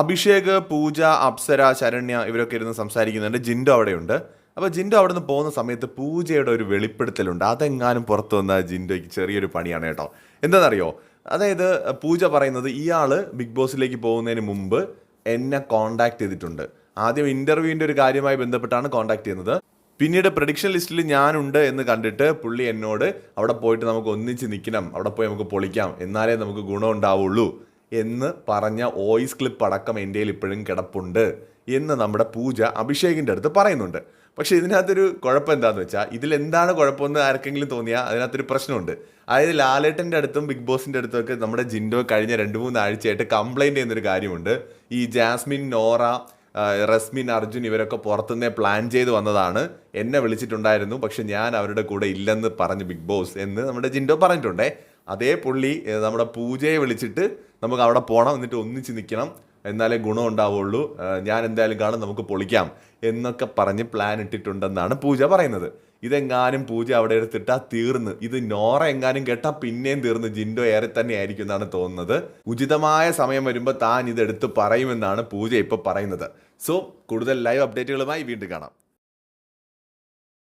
അഭിഷേക് പൂജ അപ്സര ശരണ്യ ഇവരൊക്കെ ഇരുന്ന് സംസാരിക്കുന്നുണ്ട്. ജിൻഡോ അവിടെയുണ്ട്. അപ്പോൾ ജിൻഡോ അവിടെ നിന്ന് പോകുന്ന സമയത്ത് പൂജയുടെ ഒരു വെളിപ്പെടുത്തലുണ്ട്. അതെങ്ങാനും പുറത്തു വന്ന ജിൻഡോയ്ക്ക് ചെറിയൊരു പണിയാണ് കേട്ടോ. എന്താണെന്നറിയോ? അതായത് പൂജ പറയുന്നത് ഇയാൾ ബിഗ് ബോസിലേക്ക് പോകുന്നതിന് മുമ്പ് എന്നെ കോണ്ടാക്ട് ചെയ്തിട്ടുണ്ട്. ആദ്യം ഇന്റർവ്യൂവിന്റെ ഒരു കാര്യമായി ബന്ധപ്പെട്ടാണ് കോണ്ടാക്ട് ചെയ്യുന്നത്. പിന്നീട് പ്രഡിക്ഷൻ ലിസ്റ്റിൽ ഞാനുണ്ട് എന്ന് കണ്ടിട്ട് പുള്ളി എന്നോട് അവിടെ പോയിട്ട് നമുക്ക് ഒന്നിച്ച് നിൽക്കണം അവിടെ പോയി നമുക്ക് പൊളിക്കാം എന്നാലേ നമുക്ക് ഗുണം ഉണ്ടാവുള്ളൂ. എന്ന് പറഞ്ഞ വോയിസ് ക്ലിപ്പ് അടക്കം ഇന്ത്യയിൽ ഇപ്പോഴും കിടപ്പുണ്ട് എന്ന് നമ്മുടെ പൂജ അഭിഷേകിന്റെ അടുത്ത് പറയുന്നുണ്ട്. പക്ഷേ ഇതിനകത്തൊരു കുഴപ്പം എന്താണെന്ന് വെച്ചാൽ ഇതിൽ എന്താണ് കുഴപ്പമെന്ന് ആർക്കെങ്കിലും തോന്നിയാൽ അതിനകത്തൊരു പ്രശ്നമുണ്ട്. അതായത് ലാലേട്ടന്റെ അടുത്തും ബിഗ് ബോസിന്റെ അടുത്തൊക്കെ നമ്മുടെ ജിൻഡോ കഴിഞ്ഞ രണ്ട് മൂന്ന് ആഴ്ചയായിട്ട് കംപ്ലൈന്റ് ചെയ്യുന്നൊരു കാര്യമുണ്ട്. ഈ ജാസ്മിൻ നോറ റസ്മിൻ അർജുൻ ഇവരൊക്കെ പുറത്തുനിന്നേ പ്ലാൻ ചെയ്ത് വന്നതാണ്. എന്നെ വിളിച്ചിട്ടുണ്ടായിരുന്നു പക്ഷെ ഞാൻ അവരുടെ കൂടെ ഇല്ലെന്ന് പറഞ്ഞു ബിഗ് ബോസ് എന്ന് നമ്മുടെ ജിൻഡോ പറഞ്ഞിട്ടുണ്ടേ. അതേ പുള്ളി നമ്മുടെ പൂജയെ വിളിച്ചിട്ട് നമുക്ക് അവിടെ പോകണം എന്നിട്ട് ഒന്നിച്ച് നിൽക്കണം എന്നാലേ ഗുണം ഉണ്ടാവുള്ളൂ. ഞാൻ എന്തായാലും കാണും നമുക്ക് പൊളിക്കാം എന്നൊക്കെ പറഞ്ഞ് പ്ലാൻ ഇട്ടിട്ടുണ്ടെന്നാണ് പൂജ പറയുന്നത്. ഇതെങ്ങാനും പൂജ അവിടെ എടുത്തിട്ടാ തീർന്ന്. ഇത് നോറ എങ്ങാനും കേട്ടാ പിന്നെയും തീർന്ന്. ജിൻഡോ ഏറെ തന്നെ ആയിരിക്കും എന്നാണ് തോന്നുന്നത്. ഉചിതമായ സമയം വരുമ്പോൾ താൻ ഇതെടുത്ത് പറയുമെന്നാണ് പൂജ ഇപ്പോൾ പറയുന്നത്. സോ കൂടുതൽ ലൈവ് അപ്ഡേറ്റുകളുമായി വീണ്ടും കാണാം.